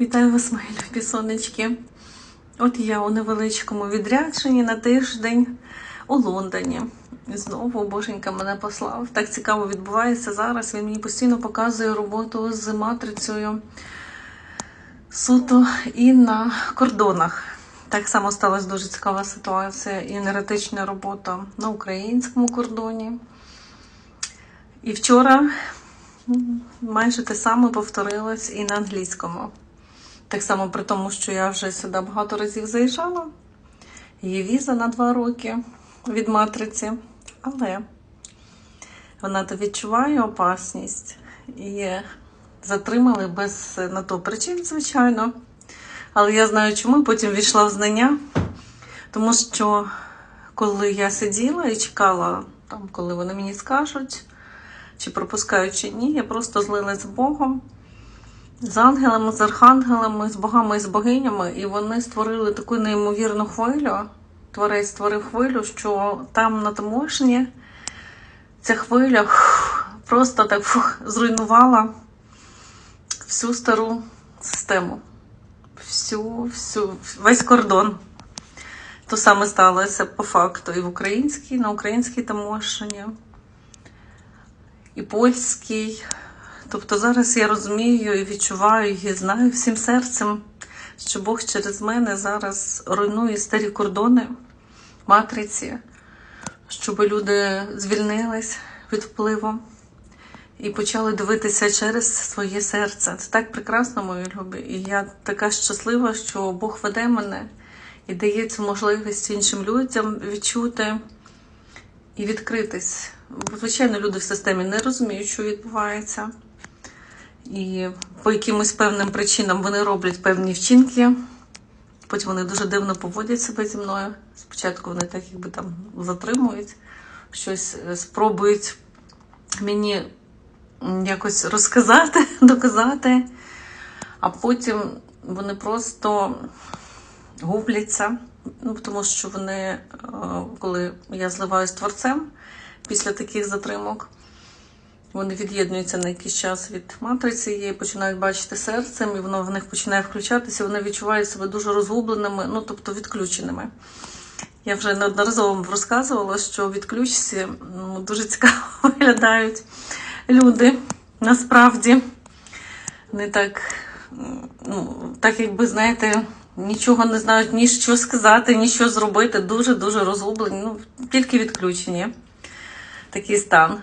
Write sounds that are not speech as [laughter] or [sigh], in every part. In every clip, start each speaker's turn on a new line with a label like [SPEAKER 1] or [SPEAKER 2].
[SPEAKER 1] Вітаю вас, мої любі сонечки. От я у невеличкому відрядженні на тиждень у Лондоні. І знову боженька мене послав. Так цікаво відбувається зараз. Він мені постійно показує роботу з матрицею суто і на кордонах. Так само сталася дуже цікава ситуація. І енергетична робота на українському кордоні. І вчора майже те саме повторилось і на англійському. Так само при тому, що я вже сюди багато разів заїжджала. Є віза на два роки від матриці, але вона то відчуває опасність і затримали без на то причин, звичайно. Але я знаю, чому потім війшла в знання, тому що коли я сиділа і чекала, там, коли вони мені скажуть, чи пропускають, чи ні, я просто злилась з Богом з ангелами, з архангелами, з богами і з богинями, і вони створили таку неймовірну хвилю. Творець створив хвилю, що там на таможні ця хвиля просто так фух, зруйнувала всю стару систему, всю, всю, весь кордон. То саме сталося по факту і в українській, на українській таможні, і польській. Тобто зараз я розумію і відчуваю і знаю всім серцем, що Бог через мене зараз руйнує старі кордони матриці, щоб люди звільнились від впливу і почали дивитися через своє серце. Це так прекрасно, мої любі. І я така щаслива, що Бог веде мене і дає цю можливість іншим людям відчути і відкритись. Звичайно, люди в системі не розуміють, що відбувається. І по якимось певним причинам вони роблять певні вчинки. Потім вони дуже дивно поводять себе зі мною. Спочатку вони так якби там затримують, щось е, спробують мені якось розказати, [laughs] доказати, а потім вони просто губляться, ну, тому що вони, е, коли я зливаюсь творцем після таких затримок, вони від'єднуються на якийсь час від матриці і починають бачити серцем, і воно в них починає включатися, вони відчувають себе дуже розгубленими, ну тобто відключеними. Я вже неодноразово вам розказувала, що відключці ну, дуже цікаво [laughs] виглядають люди насправді. Вони так, ну, так якби, знаєте, нічого не знають ні що сказати, ні що зробити. Дуже-дуже розгублені. Ну, тільки відключені. Такий стан.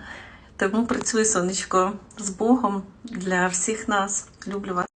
[SPEAKER 1] Тому працює сонечко з Богом для всіх нас. Люблю вас.